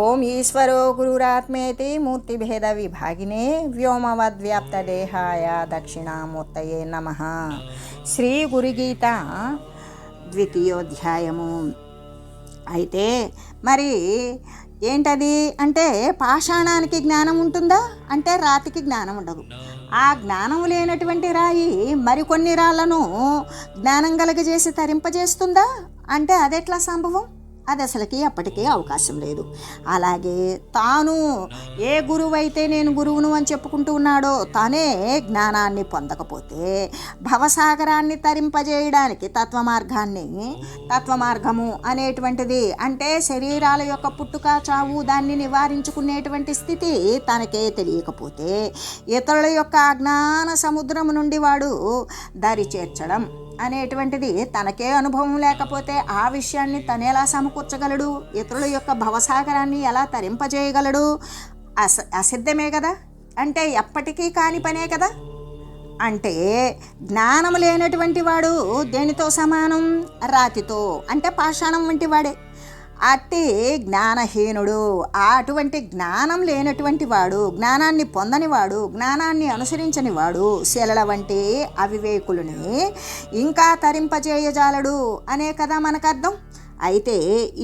ఓం ఈశ్వరో గురురాత్మేతి మూర్తిభేద విభాగినే వ్యోమవద్వ్యాప్తదేహాయ దక్షిణామూర్తయే నమ. శ్రీ గురుగీత ద్వితీయోధ్యాయము. అయితే మరి ఏంటది అంటే పాషాణానికి జ్ఞానం ఉంటుందా? అంటే రాతికి జ్ఞానం ఉండదు. ఆ జ్ఞానం లేనటువంటి రాయి మరికొన్ని రాళ్ళను జ్ఞానం కలగజేసి తరింపజేస్తుందా? అంటే అదెట్లా సంభవం? అది అసలుకి అప్పటికే అవకాశం లేదు. అలాగే తాను ఏ గురువు అయితే నేను గురువును అని చెప్పుకుంటూ ఉన్నాడో తానే జ్ఞానాన్ని పొందకపోతే భవసాగరాన్ని తరింపజేయడానికి తత్వ మార్గాన్ని తత్వ మార్గము అనేటువంటిది అంటే శరీరాల యొక్క పుట్టుక చావు దాన్ని నివారించుకునేటువంటి స్థితి తనకే తెలియకపోతే ఇతరుల యొక్క అజ్ఞాన సముద్రము నుండి వాడు దరి చేర్చడం అనేటువంటిది తనకే అనుభవం లేకపోతే ఆ విషయాన్ని తనేలా సమకూర్చగలడు? ఇతరుల యొక్క భవసాగరాన్ని ఎలా తరింపజేయగలడు? అస అసిద్ధమే కదా? అంటే ఎప్పటికీ కాని పనే కదా? అంటే జ్ఞానం లేనటువంటి వాడు దేనితో సమానం? రాతితో అంటే పాషాణం వంటి వాడే. అట్టి జ్ఞానహీనుడు. అటువంటి జ్ఞానం లేనటువంటి వాడు జ్ఞానాన్ని పొందనివాడు జ్ఞానాన్ని అనుసరించని వాడు శిలల వంటి అవివేకులని ఇంకా తరింపజేయజాలడు. అనే కదా మనకు అర్థం అయితే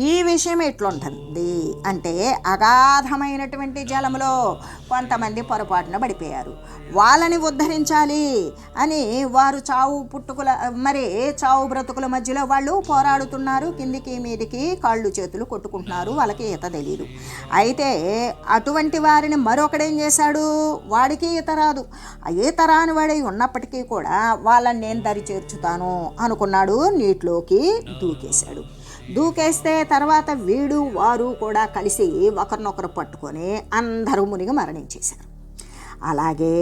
ఈ విషయం ఎట్లుంటుంది అంటే అగాధమైనటువంటి జలములో కొంతమంది పొరపాటున పడిపోయారు. వాళ్ళని ఉద్ధరించాలి అని వారు చావు పుట్టుకుల మరి చావు బ్రతుకుల మధ్యలో వాళ్ళు పోరాడుతున్నారు. కిందికి మీదికి కాళ్ళు చేతులు కొట్టుకుంటున్నారు. వాళ్ళకి ఈత తెలియదు అయితే అటువంటి వారిని మరొకడేం చేశాడు? వాడికి ఈత రాదు. ఈత రాని వాడై ఉన్నప్పటికీ కూడా వాళ్ళని నేను దరి చేర్చుతాను అనుకున్నాడు. నీటిలోకి దూకేశాడు. దూకేస్తే తర్వాత వీడు వారు కూడా కలిసి ఒకరినొకరు పట్టుకొని అందరూ మునిగి మరణించేశారు. అలాగే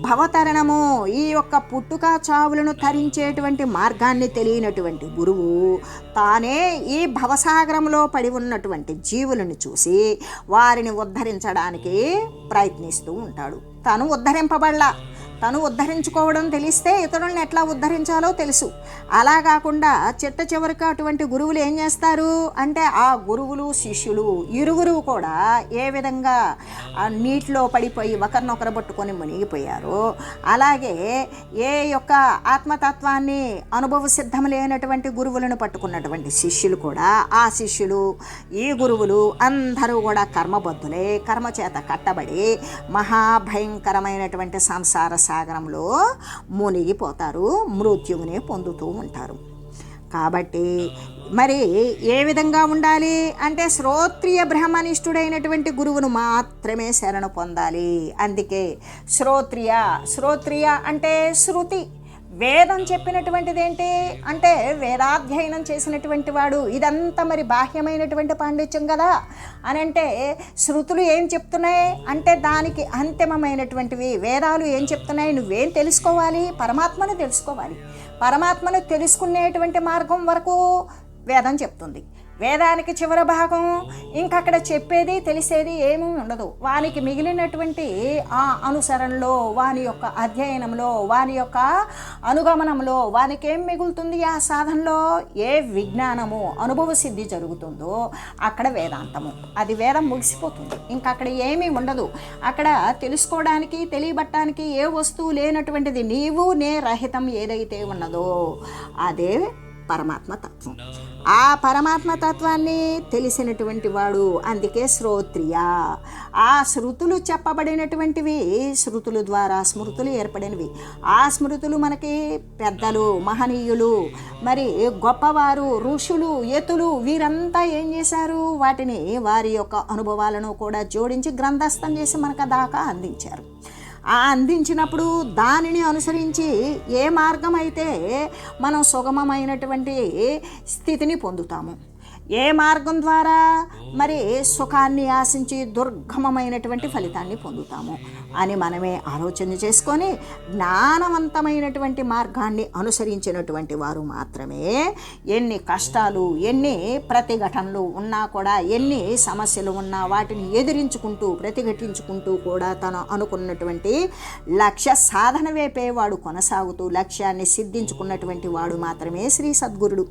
భవతరణము ఈ యొక్క పుట్టుక చావులను తరించేటువంటి మార్గాన్ని తెలియనటువంటి గురువు తానే ఈ భవసాగరంలో పడి ఉన్నటువంటి జీవులను చూసి వారిని ఉద్ధరించడానికి ప్రయత్నిస్తూ ఉంటాడు. తను ఉద్ధరింపబడలా. తను ఉద్ధరించుకోవడం తెలిస్తే ఇతరులను ఎట్లా ఉద్ధరించాలో తెలుసు. అలా కాకుండా చిట్ట చివరికి అటువంటి గురువులు ఏం చేస్తారు అంటే ఆ గురువులు శిష్యులు ఇరువురు కూడా ఏ విధంగా నీటిలో పడిపోయి ఒకరినొకరు పట్టుకొని మునిగిపోయారో అలాగే ఏ యొక్క ఆత్మతత్వాన్ని అనుభవ సిద్ధం లేనటువంటి గురువులను పట్టుకున్నటువంటి శిష్యులు కూడా ఆ శిష్యులు ఈ గురువులు అందరూ కూడా కర్మబద్ధులే కర్మ చేత కట్టబడి మహాభయంకరమైనటువంటి సంసార సాగరంలో మునిగిపోతారు మృత్యువుని పొందుతూ ఉంటారు. కాబట్టి మరి ఏ విధంగా ఉండాలి అంటే శ్రోత్రియ బ్రహ్మనిష్ఠుడైనటువంటి గురువును మాత్రమే శరణు పొందాలి. అందుకే శ్రోత్రియ శ్రోత్రియ అంటే శృతి. వేదం చెప్పినటువంటిది ఏంటి అంటే వేదాధ్యయనం చేసినటువంటి వాడు ఇదంతా మరి బాహ్యమైనటువంటి పాండిత్యం కదా? అని అంటే శృతులు ఏం చెప్తున్నాయి? అంటే దానికి అంతిమమైనటువంటివి. వేదాలు ఏం చెప్తున్నాయి? నువ్వేం తెలుసుకోవాలి? పరమాత్మను తెలుసుకోవాలి. పరమాత్మను తెలుసుకునేటువంటి మార్గం వరకు వేదం చెప్తుంది. వేదానికి చివరి భాగం. ఇంకక్కడ చెప్పేది తెలిసేది ఏమీ ఉండదు. వానికి మిగిలినటువంటి ఆ అనుసరణలో వాని యొక్క అధ్యయనంలో వాని యొక్క అనుగమనంలో వానికి ఏం మిగులుతుంది ఆ సాధనలో? ఏ విజ్ఞానము అనుభవ సిద్ధి జరుగుతుందో అక్కడ వేదాంతము. అది వేదం ముగిసిపోతుంది. ఇంకక్కడ అక్కడ ఏమీ ఉండదు. అక్కడ తెలుసుకోవడానికి తెలియబట్టడానికి ఏ వస్తువు లేనటువంటిది నీవు నే రహితం ఏదైతే ఉన్నదో అదే పరమాత్మ తత్వం. ఆ పరమాత్మ తత్వాన్ని తెలిసినటువంటి వాడు అందుకే శ్రోత్రియ. ఆ శృతులు చెప్పబడినటువంటివి శృతుల ద్వారా స్మృతులు ఏర్పడినవి. ఆ స్మృతులు మనకి పెద్దలు మహనీయులు మరి గొప్పవారు ఋషులు ఎతులు వీరంతా ఏం చేశారు? వాటిని వారి యొక్క అనుభవాలను కూడా జోడించి గ్రంథస్థం చేసి మనకు దాకా అందించారు. అందించినప్పుడు దానిని అనుసరించి ఏ మార్గం అయితే మనం సుగమమైనటువంటి స్థితిని పొందుతాము. ఏ మార్గం ద్వారా? మరి సుఖాన్ని ఆశించి దుర్గమమైనటువంటి ఫలితాన్ని పొందుతాము అని మనమే ఆలోచన చేసుకొని జ్ఞానవంతమైనటువంటి మార్గాన్ని అనుసరించినటువంటి వారు మాత్రమే ఎన్ని కష్టాలు ఎన్ని ప్రతిఘటనలు ఉన్నా కూడా ఎన్ని సమస్యలు ఉన్నా వాటిని ఎదిరించుకుంటూ ప్రతిఘటించుకుంటూ కూడా తను అనుకున్నటువంటి లక్ష్య సాధన వైపే వాడు కొనసాగుతూ లక్ష్యాన్ని సిద్ధించుకున్నటువంటి వాడు మాత్రమే శ్రీ సద్గురుడు.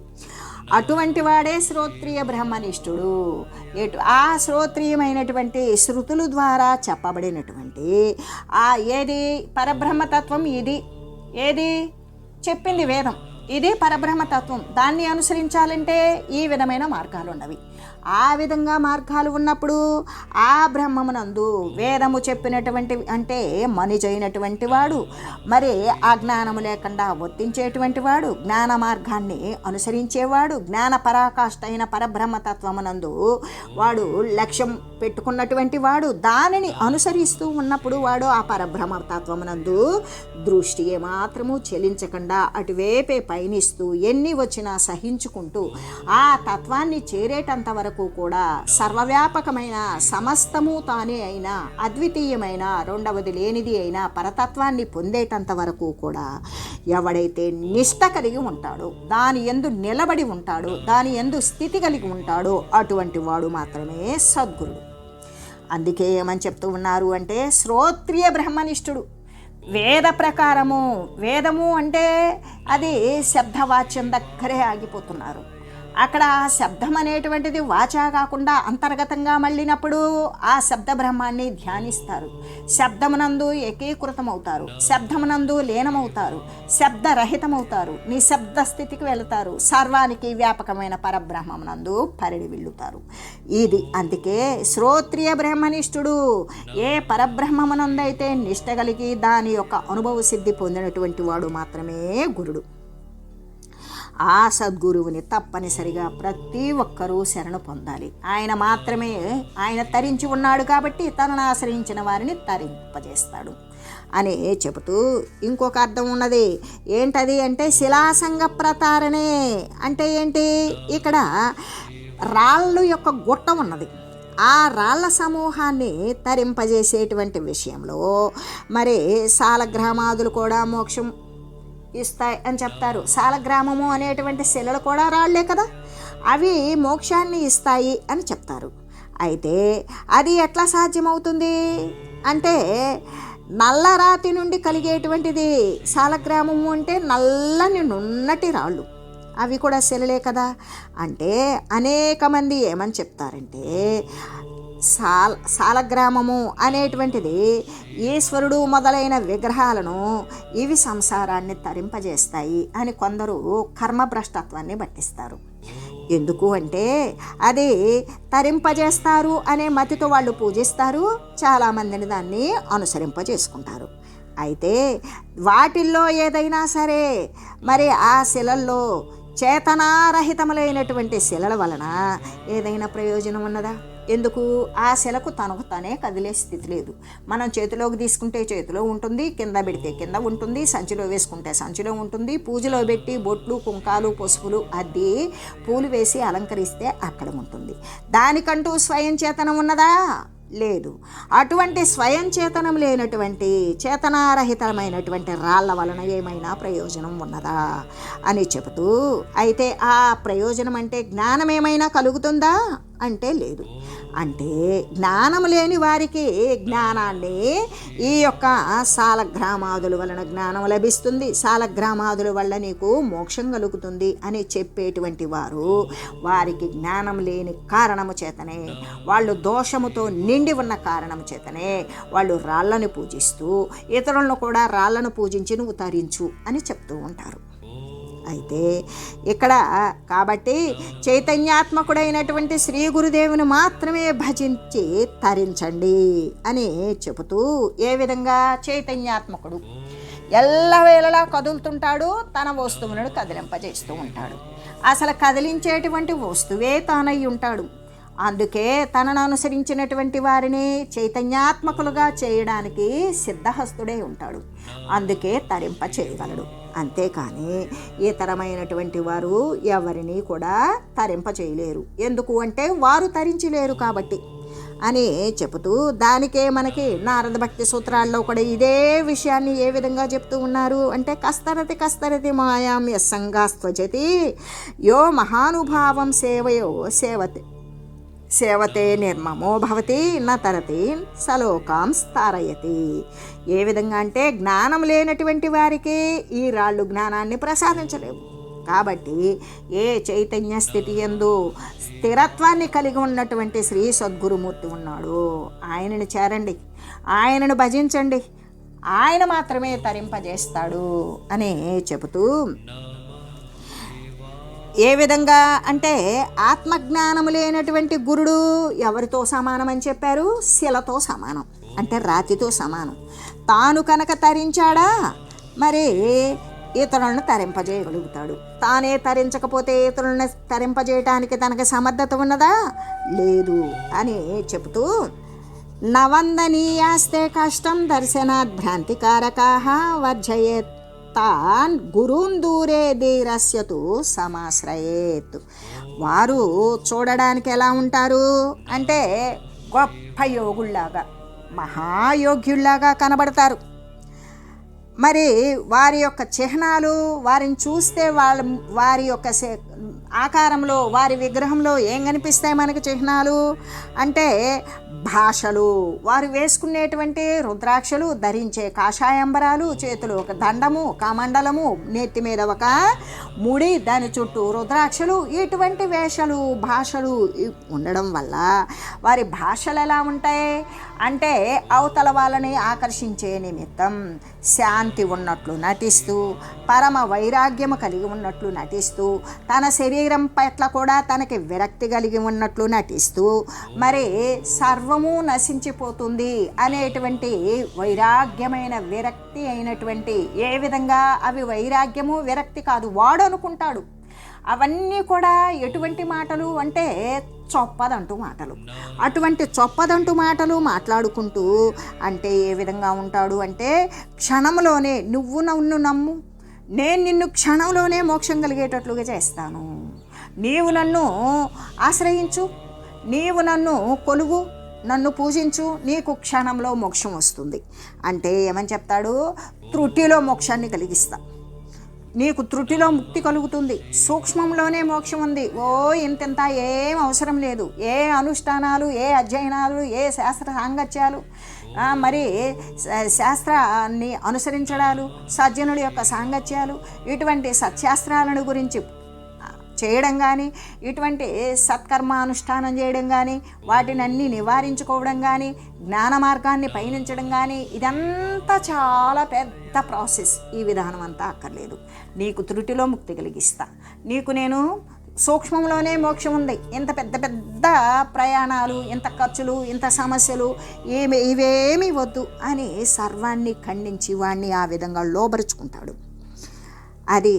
అటువంటి వాడే శ్రోత్రియ బ్రహ్మనిష్ఠుడు. ఎటు ఆ శ్రోత్రియమైనటువంటి శృతులు ద్వారా చెప్పబడినటువంటి ఆ ఏది పరబ్రహ్మతత్వం ఇది ఏది? చెప్పింది వేదం. ఇది పరబ్రహ్మతత్వం. దాన్ని అనుసరించాలంటే ఈ విధమైన మార్గాలు ఉన్నవి ఆ విధంగా మార్గాలు ఉన్నప్పుడు ఆ బ్రహ్మమునందు వేదము చెప్పినటువంటి అంటే మనిజైనటువంటి వాడు మరి ఆ జ్ఞానము లేకుండా వర్తించేటువంటి వాడు జ్ఞాన మార్గాన్ని అనుసరించేవాడు జ్ఞాన పరాకాష్ట అయిన పరబ్రహ్మతత్వమునందు వాడు లక్ష్యం పెట్టుకున్నటువంటి వాడు దానిని అనుసరిస్తూ ఉన్నప్పుడు వాడు ఆ పరబ్రహ్మతత్వమునందు దృష్టి ఏమాత్రము చెలించకుండా అటువైపే పయనిస్తూ ఎన్ని వచ్చినా సహించుకుంటూ ఆ తత్వాన్ని చేరేటంత వరకు కూడా సర్వవ్యాపకమైన సమస్తము తానే అయిన అద్వితీయమైన రెండవది లేనిది అయిన పరతత్వాన్ని పొందేటంత వరకు కూడా ఎవడైతే నిష్ట కలిగి ఉంటాడో దాని ఎందు నిలబడి ఉంటాడో దాని ఎందు స్థితి కలిగి ఉంటాడో అటువంటి వాడు మాత్రమే సద్గురుడు. అందుకే ఏమని చెప్తూ ఉన్నారు అంటే శ్రోత్రియ బ్రహ్మనిష్ఠుడు. వేద ప్రకారము వేదము అంటే అది శబ్దవాచ్యం దగ్గరే ఆగిపోతున్నారు. అక్కడ శబ్దం అనేటువంటిది వాచా కాకుండా అంతర్గతంగా మళ్ళినప్పుడు ఆ శబ్ద బ్రహ్మాన్ని ధ్యానిస్తారు. శబ్దమునందు ఏకీకృతమవుతారు. శబ్దమునందు లీనమవుతారు. శబ్దరహితమవుతారు. నిశ్శబ్ద స్థితికి వెళతారు. సర్వానికి వ్యాపకమైన పరబ్రహ్మమునందు పరిడి వెళ్ళుతారు ఇది అందుకే శ్రోత్రియ బ్రహ్మనిష్ఠుడు ఏ పరబ్రహ్మమునందైతే నిష్ట కలిగి దాని యొక్క అనుభవ సిద్ధి పొందినటువంటి వాడు మాత్రమే గురుడు. ఆ సద్గురువుని తప్పనిసరిగా ప్రతి ఒక్కరూ శరణు పొందాలి. ఆయన మాత్రమే ఆయన తరించి ఉన్నాడు కాబట్టి తనను ఆశ్రయించిన వారిని తరింపజేస్తాడు అని చెబుతూ ఇంకొక అర్థం ఉన్నది. ఏంటది అంటే శిలాసంగ ప్రతారణే. అంటే ఏంటి? ఇక్కడ రాళ్ళు యొక్క గుట్ట ఉన్నది. ఆ రాళ్ళ సమూహాన్ని తరింపజేసేటువంటి విషయంలో మరి సాలగ్రామాదులు కూడా మోక్షం ఇస్తాయి అని చెప్తారు. సాలగ్రామము అనేటువంటి శిలలు కూడా రాళ్ళే కదా? అవి మోక్షాన్ని ఇస్తాయి అని చెప్తారు. అయితే అది ఎట్లా సాధ్యమవుతుంది? అంటే నల్లరాతి నుండి కలిగేటువంటిది సాలగ్రామము అంటే నల్లని నున్నటి రాళ్ళు. అవి కూడా శిలలే కదా? అంటే అనేక మంది ఏమని చెప్తారంటే సాల సాలగ్రామము అనేటువంటిది ఈశ్వరుడు మొదలైన విగ్రహాలను ఇవి సంసారాన్ని తరింపజేస్తాయి అని కొందరు కర్మభ్రష్టత్వాన్ని పట్టిస్తారు ఎందుకు అంటే అది తరింపజేస్తారు అనే మతితో వాళ్ళు పూజిస్తారు చాలామందిని దాన్ని అనుసరింపజేసుకుంటారు. అయితే వాటిల్లో ఏదైనా సరే మరి ఆ శిలల్లో చేతనారహితములైనటువంటి శిలల వలన ఏదైనా ప్రయోజనం ఉన్నదా? ఎందుకు? ఆ శిలకు తనకు తనే కదిలే స్థితి లేదు. మనం చేతిలోకి తీసుకుంటే చేతిలో ఉంటుంది కింద పెడితే కింద ఉంటుంది సంచిలో వేసుకుంటే సంచిలో ఉంటుంది పూజలో పెట్టి బొట్లు కుంకాలు పసుపులు అద్దె పూలు వేసి అలంకరిస్తే అక్కడ ఉంటుంది. దానికంటూ స్వయం చేతనం ఉన్నదా? లేదు. అటువంటి స్వయం చేతనం లేనటువంటి చేతనారహితమైనటువంటి రాళ్ళ వలన ఏమైనా ప్రయోజనం ఉన్నదా? అని చెబుతూ అయితే ఆ ప్రయోజనం అంటే జ్ఞానం ఏమైనా కలుగుతుందా? అంటే లేదు. అంటే జ్ఞానం లేని వారికి జ్ఞానాన్ని ఈ యొక్క సాలగ్రామాదుల వలన జ్ఞానం లభిస్తుంది. సాలగ్రామాదుల వల్ల నీకు మోక్షం కలుగుతుంది అని చెప్పేటువంటి వారు వారికి జ్ఞానం లేని కారణము చేతనే వాళ్ళు దోషముతో నిండి ఉన్న కారణము చేతనే వాళ్ళు రాళ్ళను పూజిస్తూ ఇతరులను కూడా రాళ్ళను పూజించి నువ్వు తరించు అని చెప్తూ ఉంటారు. అయితే ఇక్కడ కాబట్టి చైతన్యాత్మకుడైనటువంటి శ్రీ గురుదేవుని మాత్రమే భజించి తరించండి అని చెబుతూ ఏ విధంగా చైతన్యాత్మకుడు ఎల్లవేళలా కదులుతుంటాడు తన వస్తువులను కదిలింపజేస్తూ ఉంటాడు. అసలు కదిలించేటువంటి వస్తువే తానై ఉంటాడు. అందుకే తనను అనుసరించినటువంటి వారిని చైతన్యాత్మకులుగా చేయడానికి సిద్ధహస్తుడే ఉంటాడు. అందుకే తరింప చేయగలడు అంతేకాని ఇతరమైనటువంటి వారు ఎవరిని కూడా తరింప చేయలేరు ఎందుకు అంటే వారు తరించలేరు కాబట్టి అని చెబుతూ దానికే మనకి నారద భక్తి సూత్రాల్లో కూడా ఇదే విషయాన్ని ఏ విధంగా చెప్తూ ఉన్నారు అంటే కస్తరతి కస్తరతి మాయాం యస్సంగాస్త్వజతి యో మహానుభావం సేవయో సేవతి. సేవతే నిర్మమో భవతి న తరతి సలోకాం స్థారయతి. ఏ విధంగా అంటే జ్ఞానం లేనటువంటి వారికి ఈ రాళ్ళు జ్ఞానాన్ని ప్రసాదించలేవు. కాబట్టి ఏ చైతన్య స్థితి ఎందు స్థిరత్వాన్ని కలిగి ఉన్నటువంటి శ్రీ సద్గురుమూర్తి ఉన్నాడు. ఆయనను చేరండి. ఆయనను భజించండి. ఆయన మాత్రమే తరింపజేస్తాడు అని చెబుతూ ఏ విధంగా అంటే ఆత్మజ్ఞానము లేనటువంటి గురుడు ఎవరితో సమానం అని చెప్పారు? శిలతో సమానం. అంటే రాతితో సమానం. తాను కనుక తరించాడా? మరి ఇతరులను తరింపజేయగలుగుతాడు. తానే తరించకపోతే ఇతరులను తరింపజేయటానికి తనకి సమర్థత ఉన్నదా? లేదు అని చెబుతూ నవందనీయాస్తే కష్టం దర్శనాత్ భ్రాంతికారకా వర్జయేత్ తాన్ గురుం దూరే ధీరస్యతు సమాశ్రయేత్. వారు చూడడానికి ఎలా ఉంటారు? అంటే గొప్ప యోగుల్లాగా మహాయోగ్యుల్లాగా కనబడతారు. మరి వారి యొక్క చిహ్నాలు వారిని చూస్తే వాళ్ళ వారి యొక్క ఆకారంలో వారి విగ్రహంలో ఏం కనిపిస్తాయి మనకి చిహ్నాలు? అంటే భాషలు. వారు వేసుకునేటువంటి రుద్రాక్షలు ధరించే కాషాయంబరాలు చేతులు ఒక దండము కమండలము నెత్తి మీద ఒక ముడి దాని చుట్టూ రుద్రాక్షలు ఇటువంటి వేషలు భాషలు ఉండడం వల్ల వారి భాషలు ఎలా ఉంటాయి? అంటే అవతల వాళ్ళని ఆకర్షించే నిమిత్తం శాంతి ఉన్నట్లు నటిస్తూ పరమ వైరాగ్యము కలిగి ఉన్నట్లు నటిస్తూ తన శరీరం పట్ల కూడా తనకి విరక్తి కలిగి ఉన్నట్లు నటిస్తూ మరి సర్వము నశించిపోతుంది అనేటువంటి వైరాగ్యమైన విరక్తి అయినటువంటి ఏ విధంగా అవి వైరాగ్యము విరక్తి కాదు వాడు అనుకుంటాడు. అవన్నీ కూడా ఎటువంటి మాటలు అంటే చొప్పదంటూ మాటలు. అటువంటి చొప్పదంటూ మాటలు మాట్లాడుకుంటూ అంటే ఏ విధంగా ఉంటాడు అంటే క్షణంలోనే నువ్వు నన్ను నమ్ము నేను నిన్ను క్షణంలోనే మోక్షం కలిగేటట్లుగా చేస్తాను. నీవు నన్ను ఆశ్రయించు నీవు నన్ను కొలువు నన్ను పూజించు నీకు క్షణంలో మోక్షం వస్తుంది. అంటే ఏమని చెప్తాడు? త్రుటిలో మోక్షాన్ని కలిగిస్తా. నీకు త్రుటిలో ముక్తి కలుగుతుంది. సూక్ష్మంలోనే మోక్షం ఉంది. ఓ ఇంతింత ఏం అవసరం లేదు. ఏ అనుష్ఠానాలు ఏ అధ్యయనాలు ఏ శాస్త్ర సాంగత్యాలు మరి శా- శాస్త్రాన్ని అనుసరించడాలు సజ్జనుడి యొక్క సాంగత్యాలు ఇటువంటి సత్శాస్త్రాలను గురించి చేయడం కానీ ఇటువంటి సత్కర్మానుష్ఠానం చేయడం కానీ వాటిని అన్నీ నివారించుకోవడం కానీ జ్ఞాన మార్గాన్ని పయనించడం కానీ ఇదంతా చాలా పెద్ద ప్రాసెస్. ఈ విధానం అంతా అక్కర్లేదు. నీకు త్రుటిలో ముక్తి కలిగిస్తా. నీకు నేను సూక్ష్మంలోనే మోక్షం ఉంది. ఇంత పెద్ద పెద్ద ప్రయాణాలు ఇంత ఖర్చులు ఇంత సమస్యలు ఏమి ఇవేమీ వద్దు అని సర్వాన్ని ఖండించి వాణ్ణి ఆ విధంగా లోబరుచుకుంటాడు. అది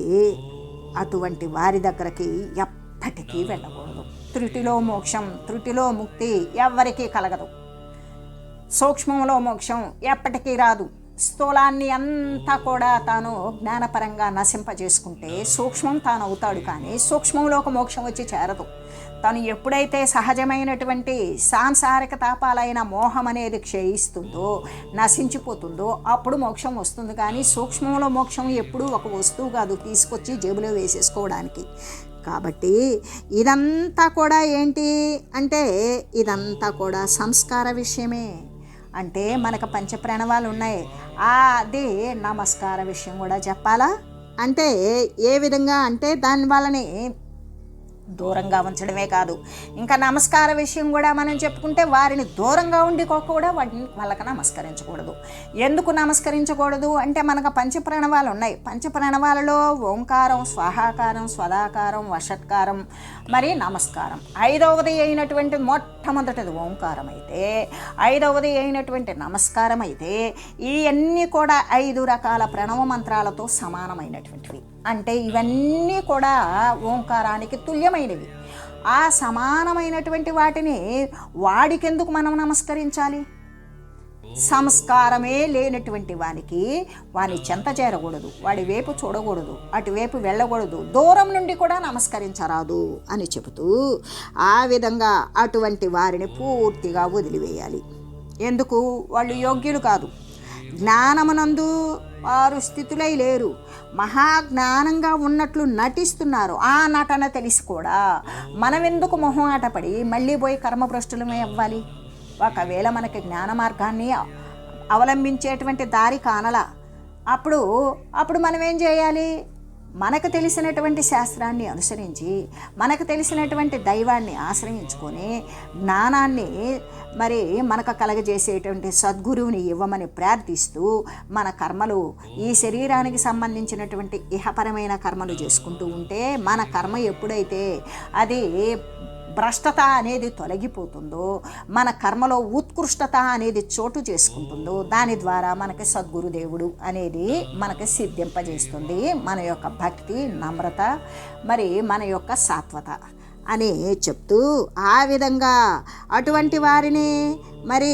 అటువంటి వారి దగ్గరికి ఎప్పటికీ వెళ్ళకూడదు. త్రుటిలో మోక్షం త్రుటిలో ముక్తి ఎవ్వరికీ కలగదు. సూక్ష్మంలో మోక్షం ఎప్పటికీ రాదు. స్థూలాన్ని అంతా కూడా తాను జ్ఞానపరంగా నశింపజేసుకుంటే సూక్ష్మం తాను అవుతాడు కానీ సూక్ష్మంలో ఒక మోక్షం వచ్చి చేరదు. తను ఎప్పుడైతే సహజమైనటువంటి సాంసారిక తాపాలైన మోహం అనేది క్షయిస్తుందో నశించిపోతుందో అప్పుడు మోక్షం వస్తుంది కానీ సూక్ష్మంలో మోక్షం ఎప్పుడూ ఒక వస్తువు కాదు తీసుకొచ్చి జేబులో వేసేసుకోవడానికి. కాబట్టి ఇదంతా కూడా ఏంటి అంటే ఇదంతా కూడా సంస్కార విషయమే. అంటే మనకు పంచప్రాణవాలు ఉన్నాయి. ఆ అది నమస్కార విషయం కూడా చెప్పాలా? అంటే ఏ విధంగా? అంటే దాని వల్లనే దూరంగా ఉంచడమే కాదు. ఇంకా నమస్కార విషయం కూడా మనం చెప్పుకుంటే వారిని దూరంగా ఉండి కూడా వాటిని వాళ్ళకి నమస్కరించకూడదు. ఎందుకు నమస్కరించకూడదు? అంటే మనకు పంచప్రణవాలు ఉన్నాయి. పంచప్రణవాలలో ఓంకారం స్వాహాకారం స్వదాకారం వషట్కారం మరి నమస్కారం. ఐదవది అయినటువంటి మొట్టమొదటిది ఓంకారం అయితే ఐదవది అయినటువంటి నమస్కారం అయితే ఇవన్నీ కూడా ఐదు రకాల ప్రణవ మంత్రాలతో సమానమైనటువంటివి. అంటే ఇవన్నీ కూడా ఓంకారానికి తుల్యమైనవి. ఆ సమానమైనటువంటి వాటిని వాడికెందుకు మనం నమస్కరించాలి? సంస్కారమే లేనటువంటి వానికి వాని చెంత చేరకూడదు వాడి వైపు చూడకూడదు అటువైపు వెళ్ళకూడదు దూరం నుండి కూడా నమస్కరించరాదు అని చెబుతూ ఆ విధంగా అటువంటి వారిని పూర్తిగా వదిలివేయాలి. ఎందుకు? వాళ్ళు యోగ్యులు కాదు. జ్ఞానమునందు వారు స్థితులై లేరు. మహాజ్ఞానంగా ఉన్నట్లు నటిస్తున్నారు. ఆ నటన తెలిసి కూడా మనమెందుకు మొహం ఆటపడి మళ్ళీ పోయి కర్మభ్రష్టులమే అవ్వాలి? ఒకవేళ మనకి జ్ఞాన మార్గాన్ని అవలంబించేటువంటి దారి కానలా అప్పుడు అప్పుడు మనం ఏం చేయాలి? మనకు తెలిసినటువంటి శాస్త్రాన్ని అనుసరించి మనకు తెలిసినటువంటి దైవాన్ని ఆశ్రయించుకొని జ్ఞానాన్ని మరి మనకు కలగజేసేటువంటి సద్గురువుని ఇవ్వమని ప్రార్థిస్తూ మన కర్మలు ఈ శరీరానికి సంబంధించినటువంటి ఇహపరమైన కర్మలు చేసుకుంటూ ఉంటే మన కర్మ ఎప్పుడైతే అది భ్రష్టత అనేది తొలగిపోతుందో మన కర్మలో ఉత్కృష్టత అనేది చోటు చేసుకుంటుందో దాని ద్వారా మనకి సద్గురుదేవుడు అనేది మనకి సిద్ధింపజేస్తుంది మన యొక్క భక్తి నమ్రత మరి మన యొక్క సాత్వత అని చెప్తూ ఆ విధంగా అటువంటి వారిని మరి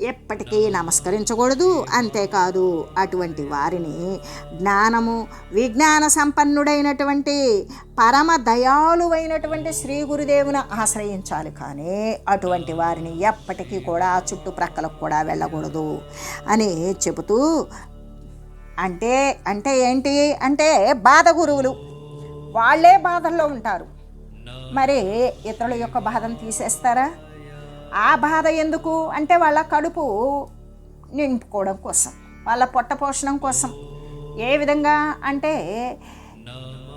ఎప్పటికీ నమస్కరించకూడదు. అంతేకాదు అటువంటి వారిని జ్ఞానము విజ్ఞాన సంపన్నుడైనటువంటి పరమ దయాళువైనటువంటి శ్రీ గురుదేవుని ఆశ్రయించాలి కానీ అటువంటి వారిని ఎప్పటికీ కూడా చుట్టుప్రక్కలకు కూడా వెళ్ళకూడదు అని చెబుతూ అంటే అంటే ఏంటి? అంటే బాధ గురువులు. వాళ్ళే బాధల్లో ఉంటారు. మరి ఇతరుల యొక్క బాధను తీసేస్తారా? ఆ బాధ ఎందుకు? అంటే వాళ్ళ కడుపు నింపుకోవడం కోసం వాళ్ళ పొట్ట పోషణం కోసం. ఏ విధంగా అంటే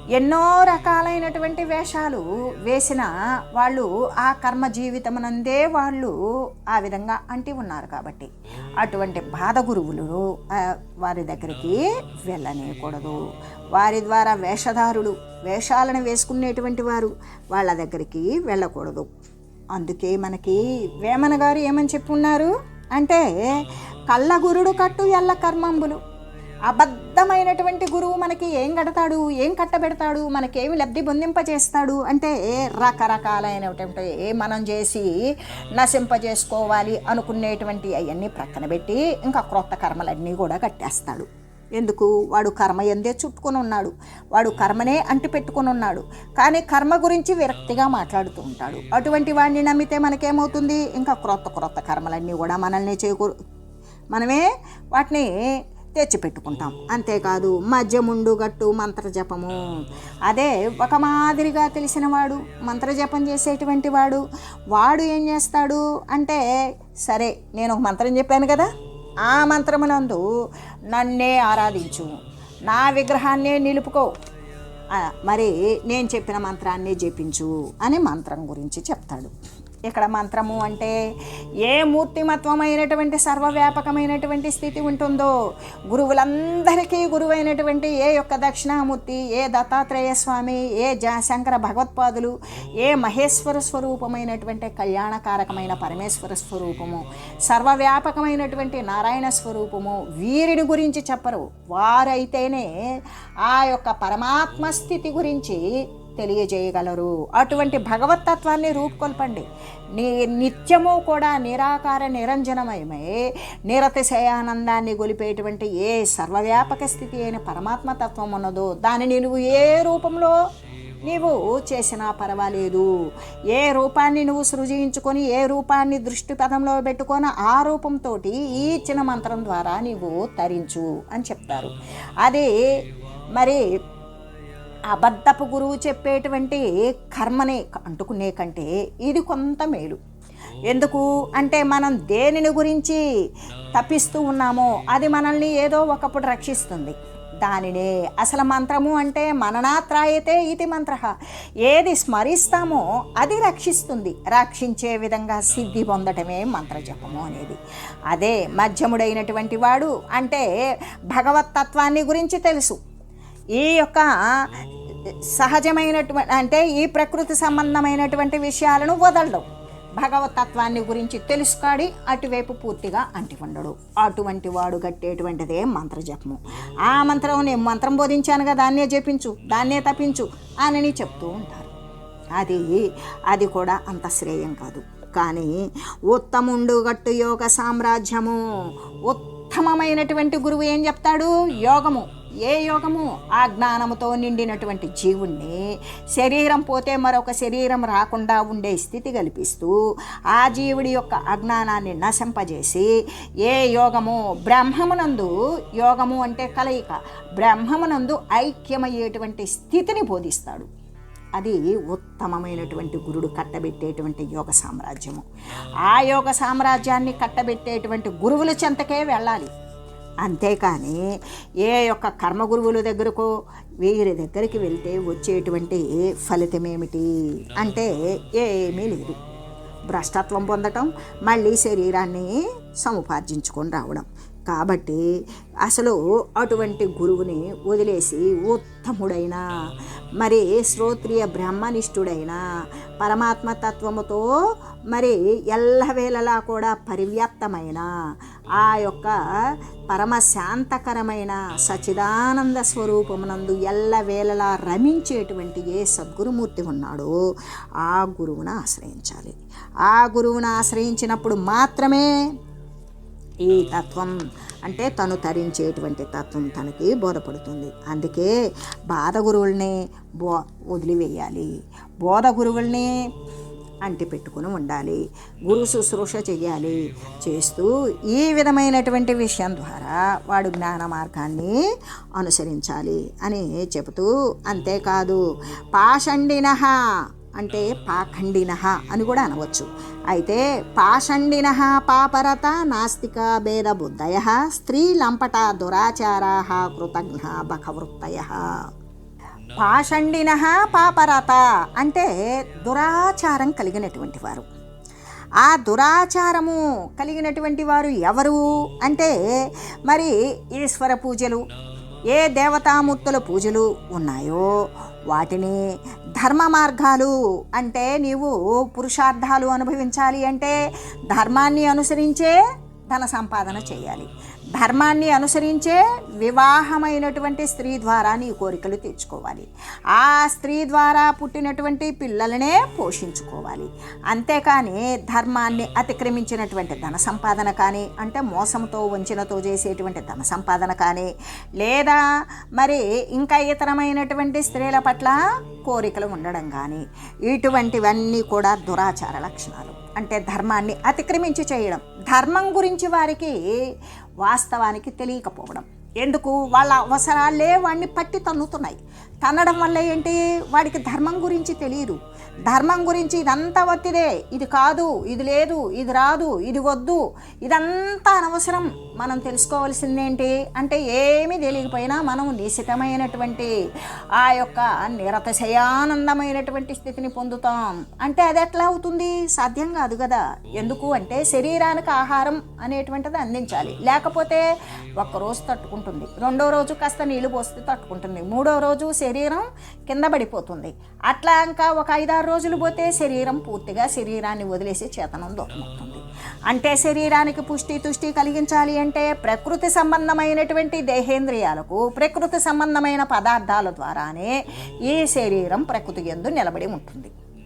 ఎన్నో రకాలైనటువంటి వేషాలు వేసిన వాళ్ళు ఆ కర్మ జీవితమునందే వాళ్ళు ఆ విధంగా అంటి ఉన్నారు కాబట్టి అటువంటి బాధ గురువులు వారి దగ్గరికి వెళ్ళనేయకూడదు వారి ద్వారా వేషధారులు వేషాలను వేసుకునేటువంటి వారు వాళ్ళ దగ్గరికి వెళ్ళకూడదు. అందుకే మనకి వేమన గారు ఏమని చెప్పున్నారు? అంటే కళ్ళ గురుడు కట్టు ఎల్ల కర్మంబులు. అబద్ధమైనటువంటి గురువు మనకి ఏం కడతాడు? ఏం కట్టబెడతాడు? మనకేమి లబ్ధి పొందింపజేస్తాడు? అంటే రకరకాలైనటువంటి మనం చేసి నశింపజేసుకోవాలి అనుకునేటువంటి అవన్నీ ప్రక్కన పెట్టి ఇంకా క్రొత్త కర్మలన్నీ కూడా కట్టేస్తాడు. ఎందుకు? వాడు కర్మ ఎందే చుట్టుకొని ఉన్నాడు. వాడు కర్మనే అంటిపెట్టుకొని ఉన్నాడు. కానీ కర్మ గురించి విరక్తిగా మాట్లాడుతూ ఉంటాడు. అటువంటి వాడిని నమ్మితే మనకేమవుతుంది? ఇంకా క్రొత్త క్రొత్త కర్మలన్నీ కూడా మనల్ని చేకూరు మనమే వాటిని తెచ్చిపెట్టుకుంటాం. అంతేకాదు మద్యముండు గట్టు మంత్రజపము అదే ఒక మాదిరిగా తెలిసిన వాడు మంత్రజపం చేసేటువంటి వాడు వాడు ఏం చేస్తాడు అంటే సరే నేను ఒక మంత్రం చెప్పాను కదా? ఆ మంత్రమునందు నన్నే ఆరాధించు. నా విగ్రహాన్నే నిలుపుకో. మరి నేను చెప్పిన మంత్రాన్ని జపించు అనే మంత్రం గురించి చెప్తాడు. ఇక్కడ మంత్రము అంటే ఏ మూర్తిమత్వమైనటువంటి సర్వవ్యాపకమైనటువంటి స్థితి ఉంటుందో గురువులందరికీ గురువైనటువంటి ఏ యొక్క దక్షిణామూర్తి ఏ దత్తాత్రేయ స్వామి ఏ జ శంకర భగవత్పాదులు ఏ మహేశ్వర స్వరూపమైనటువంటి కళ్యాణకారకమైన పరమేశ్వర స్వరూపము సర్వవ్యాపకమైనటువంటి నారాయణ స్వరూపము వీరిని గురించి చెప్పరు. వారైతేనే ఆ యొక్క పరమాత్మ స్థితి గురించి తెలియజేయగలరు. అటువంటి భగవతత్వాన్ని రూపుకొల్పండి నీ నిత్యము కూడా నిరాకార నిరంజనమయమై నిరతిశయానందాన్ని గొలిపేటువంటి ఏ సర్వవ్యాపక స్థితి అయిన పరమాత్మతత్వం ఉన్నదో దానిని నువ్వు ఏ రూపంలో నీవు చేసినా పర్వాలేదు. ఏ రూపాన్ని నువ్వు సృజించుకొని ఏ రూపాన్ని దృష్టి పదంలో పెట్టుకొని ఆ రూపంతో ఈ చిన్న మంత్రం ద్వారా నీవు తరించు అని చెప్తారు. అది మరి అబద్ధపు గురువు చెప్పేటువంటి కర్మనే అంటుకునే కంటే ఇది కొంత మేలు. ఎందుకు? అంటే మనం దేనిని గురించి తప్పిస్తూ ఉన్నామో అది మనల్ని ఏదో ఒకప్పుడు రక్షిస్తుంది. దానినే అసలు మంత్రము అంటే మననాత్రాయతే ఇది మంత్ర. ఏది స్మరిస్తామో అది రక్షిస్తుంది. రక్షించే విధంగా సిద్ధి పొందటమే మంత్రజపము అనేది. అదే మధ్యముడైనటువంటి వాడు అంటే భగవతత్వాన్ని గురించి తెలుసు. ఈ యొక్క సహజమైనటువంటి అంటే ఈ ప్రకృతి సంబంధమైనటువంటి విషయాలను వదలడం. భగవతత్వాన్ని గురించి తెలుసుకాడి అటువైపు పూర్తిగా అంటి ఉండడు అటువంటి వాడు కట్టేటువంటిదే మంత్రజపము. ఆ మంత్రం నేను మంత్రం బోధించానుగా దాన్నే జపించు దాన్నే తప్పించు అని చెప్తూ ఉంటారు. అది అది కూడా అంత శ్రేయం కాదు. కానీ ఉత్తముండు గట్టు యోగ సామ్రాజ్యము ఉత్తమమైనటువంటి గురువు ఏం చెప్తాడు? యోగము. ఏ యోగము? ఆ జ్ఞానముతో నిండినటువంటి జీవుణ్ణి శరీరం పోతే మరొక శరీరం రాకుండా ఉండే స్థితి కల్పిస్తూ ఆ జీవుడి యొక్క అజ్ఞానాన్ని నశింపజేసి ఏ యోగము? బ్రహ్మమునందు యోగము అంటే కలయిక. బ్రహ్మమునందు ఐక్యమయ్యేటువంటి స్థితిని బోధిస్తాడు. అది ఉత్తమమైనటువంటి గురుడు కట్టబెట్టేటువంటి యోగ సామ్రాజ్యము. ఆ యోగ సామ్రాజ్యాన్ని కట్టబెట్టేటువంటి గురువుల చెంతకే వెళ్ళాలి. అంతేకాని ఏ యొక్క కర్మ గురువుల దగ్గరకు వీరి దగ్గరికి వెళ్తే వచ్చేటువంటి ఫలితం ఏమిటి అంటే ఏమీ లేదు. భ్రష్టత్వం పొందటం మళ్ళీ శరీరాన్ని సముపార్జించుకొని రావడం. కాబట్టి అసలు అటువంటి గురువుని వదిలేసి ఉత్తముడైన మరి శ్రోత్రియ బ్రహ్మనిష్ఠుడైన పరమాత్మ తత్వముతో మరి ఎల్లవేళలా కూడా పరివ్యాప్తమైన ఆ యొక్క పరమశాంతకరమైన సచిదానంద స్వరూపమునందు ఎల్లవేళలా రమించేటువంటి ఏ సద్గురుమూర్తి ఉన్నాడో ఆ గురువును ఆశ్రయించాలి. ఆ గురువును ఆశ్రయించినప్పుడు మాత్రమే ఈ తత్వం అంటే తను తరించేటువంటి తత్వం తనకి బోధపడుతుంది. అందుకే బాధ గురువుల్ని బో వదిలివేయాలి. బోధ గురువుల్ని అంటి పెట్టుకుని ఉండాలి. గురు శుశ్రూష చెయ్యాలి. చేస్తూ ఈ విధమైనటువంటి విషయం ద్వారా వాడు జ్ఞాన మార్గాన్ని అనుసరించాలి అని చెబుతూ అంతేకాదు పాషండినహ అంటే పాఖండిన అని కూడా అనవచ్చు. అయితే పాషండిన పాపరత నాస్తిక భేద బుద్ధయ స్త్రీ లంపట దురాచారా కృతజ్ఞ బకవృత్తయ పాషండిన పాపరత అంటే దురాచారం కలిగినటువంటి వారు. ఆ దురాచారము కలిగినటువంటి వారు ఎవరు అంటే మరి ఈశ్వర పూజలు ఏ దేవతామూర్తుల పూజలు ఉన్నాయో వాటిని ధర్మ మార్గాలు అంటే నీవు పురుషార్థాలు అనుభవించాలి అంటే ధర్మాన్ని అనుసరించే ధన సంపాదన చేయాలి. ధర్మాన్ని అనుసరించే వివాహమైనటువంటి స్త్రీ ద్వారా నీ కోరికలు తీర్చుకోవాలి. ఆ స్త్రీ ద్వారా పుట్టినటువంటి పిల్లలనే పోషించుకోవాలి. అంతేకాని ధర్మాన్ని అతిక్రమించినటువంటి ధన సంపాదన కానీ అంటే మోసంతో వంచనతో చేసేటువంటి ధన సంపాదన కానీ లేదా మరి ఇంకా ఇతరమైనటువంటి స్త్రీల పట్ల కోరికలు ఉండడం కానీ ఇటువంటివన్నీ కూడా దురాచార లక్షణాలు. అంటే ధర్మాన్ని అతిక్రమించి చేయడం. ధర్మం గురించి వారికి వాస్తవానికి తెలియకపోవడం. ఎందుకు? వాళ్ళ అవసరాలే వాడిని పట్టి తన్నుతున్నాయి. తన్నడం వల్ల ఏంటి? వాడికి ధర్మం గురించి తెలియదు. ధర్మం గురించి ఇదంతా ఒత్తిదే ఇది కాదు ఇది లేదు ఇది రాదు ఇది వద్దు. ఇదంతా అనవసరం. మనం తెలుసుకోవాల్సిందేంటి అంటే ఏమీ తెలియకపోయినా మనం నిశితమైనటువంటి ఆ యొక్క నిరతశయానందమైనటువంటి స్థితిని పొందుతాం. అంటే అది ఎట్లా అవుతుంది? సాధ్యం కాదు కదా. ఎందుకు అంటే శరీరానికి ఆహారం అనేటువంటిది అందించాలి. లేకపోతే ఒక్కరోజు తట్టుకుంటుంది. రెండో రోజు కాస్త నీళ్ళు పోస్తే తట్టుకుంటుంది. మూడో రోజు శరీరం కింద పడిపోతుంది. అట్లా ఇంకా ఒక ఐదారు రోజులు పోతే శరీరం పూర్తిగా శరీరాన్ని వదిలేసి చేతనం దూరమవుతుంది అంటే శరీరానికి పుష్టి తుష్టి కలిగించాలి అంటే ప్రకృతి సంబంధమైనటువంటి దేహేంద్రియాలకు ప్రకృతి సంబంధమైన పదార్థాల ద్వారానే ఈ శరీరం ప్రకృతి ఎందు నిలబడి ఉంటుంది.